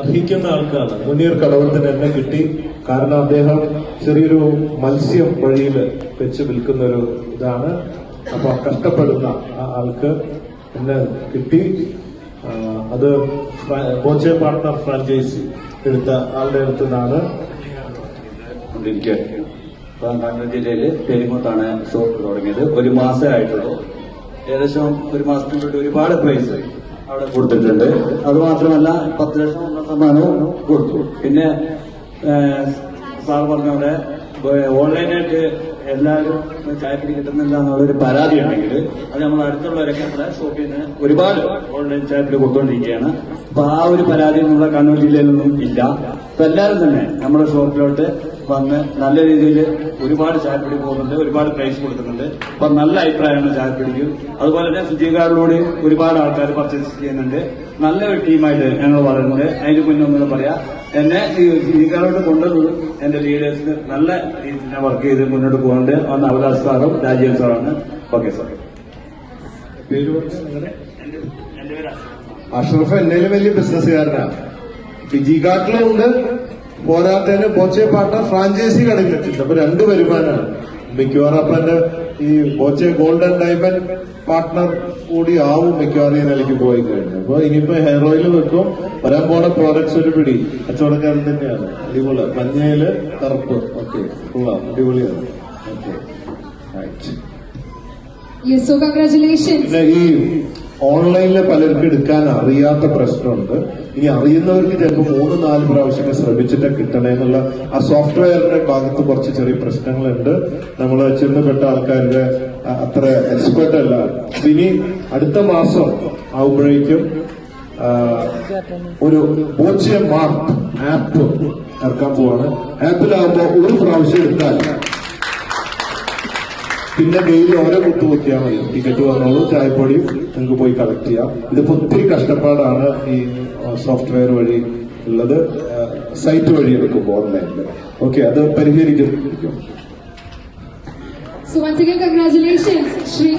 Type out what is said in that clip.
അർഹിക്കുന്ന ആൾക്കാണ്. മുനീർ കടവത്തിന് എന്നെ കിട്ടി. കാരണം അദ്ദേഹം ചെറിയൊരു മത്സ്യം വഴിയിൽ വെച്ച് വിൽക്കുന്ന ഒരു ഇതാണ്. അപ്പൊ കഷ്ടപ്പെടുന്ന ആ ആൾക്ക് എന്നെ കിട്ടി. അത് കോച്ചെ പാർട്ണർ ഫ്രാഞ്ചൈസി എടുത്ത ആളുടെ അടുത്ത് നിന്നാണ്. കണ്ണൂർ ജില്ലയിൽ പെരുമത്താണ് ഷോപ്പ് തുടങ്ങിയത്. ഒരു മാസമായിട്ടുള്ളൂ ഏകദേശം ഒരു മാസത്തിനുള്ളിൽ ഒരുപാട് പ്രൈസ് അവിടെ കൊടുത്തിട്ടുണ്ട്. അത് മാത്രമല്ല പത്ത് ലക്ഷം ഒന്നാം സമ്മാനവും കൊടുത്തു. പിന്നെ സാർ പറഞ്ഞ പോലെ ഓൺലൈനായിട്ട് എല്ലാവരും ചായപ്പിടി കിട്ടുന്നില്ല എന്നുള്ളൊരു പരാതി ഉണ്ടെങ്കിൽ അത് നമ്മൾ അടുത്തുള്ളവരൊക്കെ നമ്മുടെ ഷോപ്പിൽ നിന്ന് ഒരുപാട് ഓൺലൈൻ ചായപ്പിടി കൊടുത്തുകൊണ്ടിരിക്കുകയാണ്. അപ്പൊ ആ ഒരു പരാതി നമ്മുടെ കണ്ണൂർ ജില്ലയിലൊന്നും ഇല്ല. അപ്പൊ എല്ലാവരും തന്നെ നമ്മുടെ ഷോപ്പിലോട്ട് വന്ന് നല്ല രീതിയിൽ ഒരുപാട് ചായപ്പിടി പോകുന്നുണ്ട് ഒരുപാട് പ്രൈസ് കൊടുക്കുന്നുണ്ട്. അപ്പൊ നല്ല അഭിപ്രായമാണ് ചായപ്പിടിക്ക്. അതുപോലെ തന്നെ സുജീകാരിലൂടെ ഒരുപാട് ആൾക്കാർ പർച്ചേസ് ചെയ്യുന്നുണ്ട്. നല്ലൊരു ടീമായിട്ട് ഞങ്ങൾ വളരുന്നുണ്ട്. അതിന് മുന്നേ ഒന്നുകൂടെ പറയാം. എന്നെ ഈ സുജീകാരോട് കൊണ്ടുവന്നത് എന്റെ ലീഡേഴ്സിന് നല്ല രീതിയിൽ വർക്ക് ചെയ്ത് മുന്നോട്ട് പോകുന്നുണ്ട് ഒന്ന് അവലാസ് സാറും രാജീവ് സാറാണ്. ഓക്കെ സാർ പേര്. അഷ്റഫ്. എന്നേലും വലിയ ബിസിനസ്സുകാരനാണ് ഫിജിഘാട്ടിലുണ്ട് പോരാത്തതിന് ബോച്ചെ പാട്ട ഫ്രാഞ്ചൈസി കടയിലെത്തിയിട്ടുണ്ട് അപ്പൊ രണ്ട് വരുമാനമാണ്. മിക്കവാറും അപ്പൊ എന്റെ ഈ ബോച്ചെ ഗോൾഡൻ ഡയമണ്ട് പാർട്ട്ണർ കൂടി ആവും മിക്കവാറും ഈ നിലയ്ക്ക് പോയി കഴിഞ്ഞു അപ്പൊ ഇനിയിപ്പോ ഹെയർ ഓയിൽ വെക്കും. വരാൻ പോണ പ്രോഡക്ട്സ് ഒരു പിടി. കച്ചവടക്കാരൻ തന്നെയാണ്. അടിപൊളി. മഞ്ഞയിൽ കറുപ്പ്. ഓക്കെ. കൊള്ളാം. അടിപൊളിയാണ്. Okay. Right Yes, so congratulations. ഓൺലൈനിൽ പലർക്കും എടുക്കാൻ അറിയാത്ത പ്രശ്നമുണ്ട്. ഇനി അറിയുന്നവർക്ക് ചിലപ്പോൾ മൂന്ന് നാല് പ്രാവശ്യം ശ്രമിച്ചിട്ട് കിട്ടണേ എന്നുള്ള ആ സോഫ്റ്റ്വെയറിന്റെ ഭാഗത്ത് കുറച്ച് ചെറിയ പ്രശ്നങ്ങളുണ്ട്. നമ്മൾ ചെന്നപ്പെട്ട ആൾക്കാരുടെ അത്ര എക്സ്പെർട്ട് അല്ല. ഇനി അടുത്ത മാസം ആവുമ്പോഴേക്കും ഒരു ബോച്ചെ മാർക്ക് ആപ്പ് ഇറക്കാൻ പോവാണ്. ആപ്പിലാവുമ്പോൾ ഒരു പ്രാവശ്യം എടുത്താൽ പിന്നെ ഡെയിലി ഓരോ കുത്തു കുത്തിയാൽ മതി. ടിക്കറ്റ് വന്നോളൂ ചായപ്പൊടിയും നിങ്ങൾക്ക് പോയി കളക്ട് ചെയ്യാം. ഇതിപ്പോ ഒത്തിരി കഷ്ടപ്പാടാണ് ഈ സോഫ്റ്റ്വെയർ വഴി ഉള്ളത്. സൈറ്റ് വഴി എടുക്കുമ്പോൾ ഓൺലൈനിൽ ഓക്കെ അത് പരിഹരിക്കും So once again, congratulations, Shri